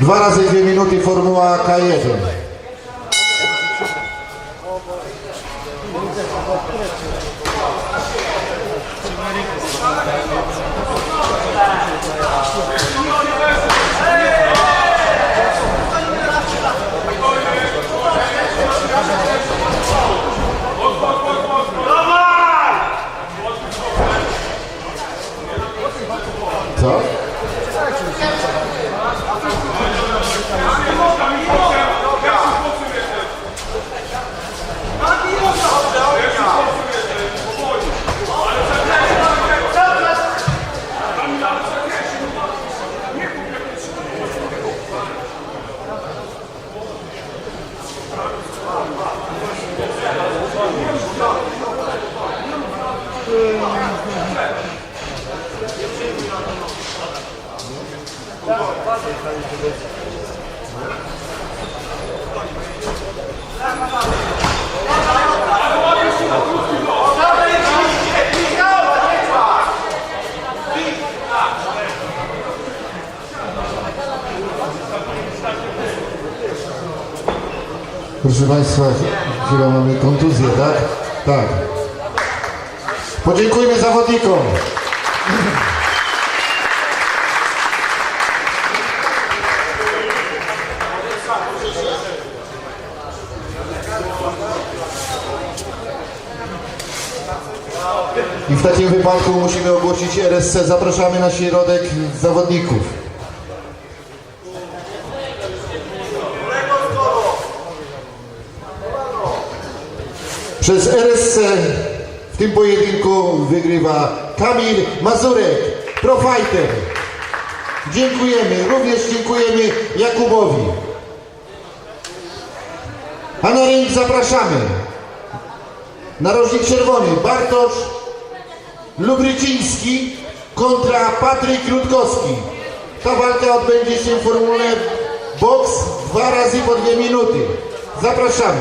Dwa razy dwie minuty Formuła K1. Co? Proszę Państwa, chyba mamy kontuzję, tak? Tak. Podziękujmy zawodnikom. I w takim wypadku musimy ogłosić RSC. Zapraszamy na środek zawodników. Przez RSC w tym pojedynku wygrywa Kamil Mazurek, Profighter. Dziękujemy, również dziękujemy Jakubowi. A na ring zapraszamy. Narożnik czerwony Bartosz Lubryciński kontra Patryk Rutkowski. Ta walka odbędzie się w formule box dwa razy po dwie minuty. Zapraszamy.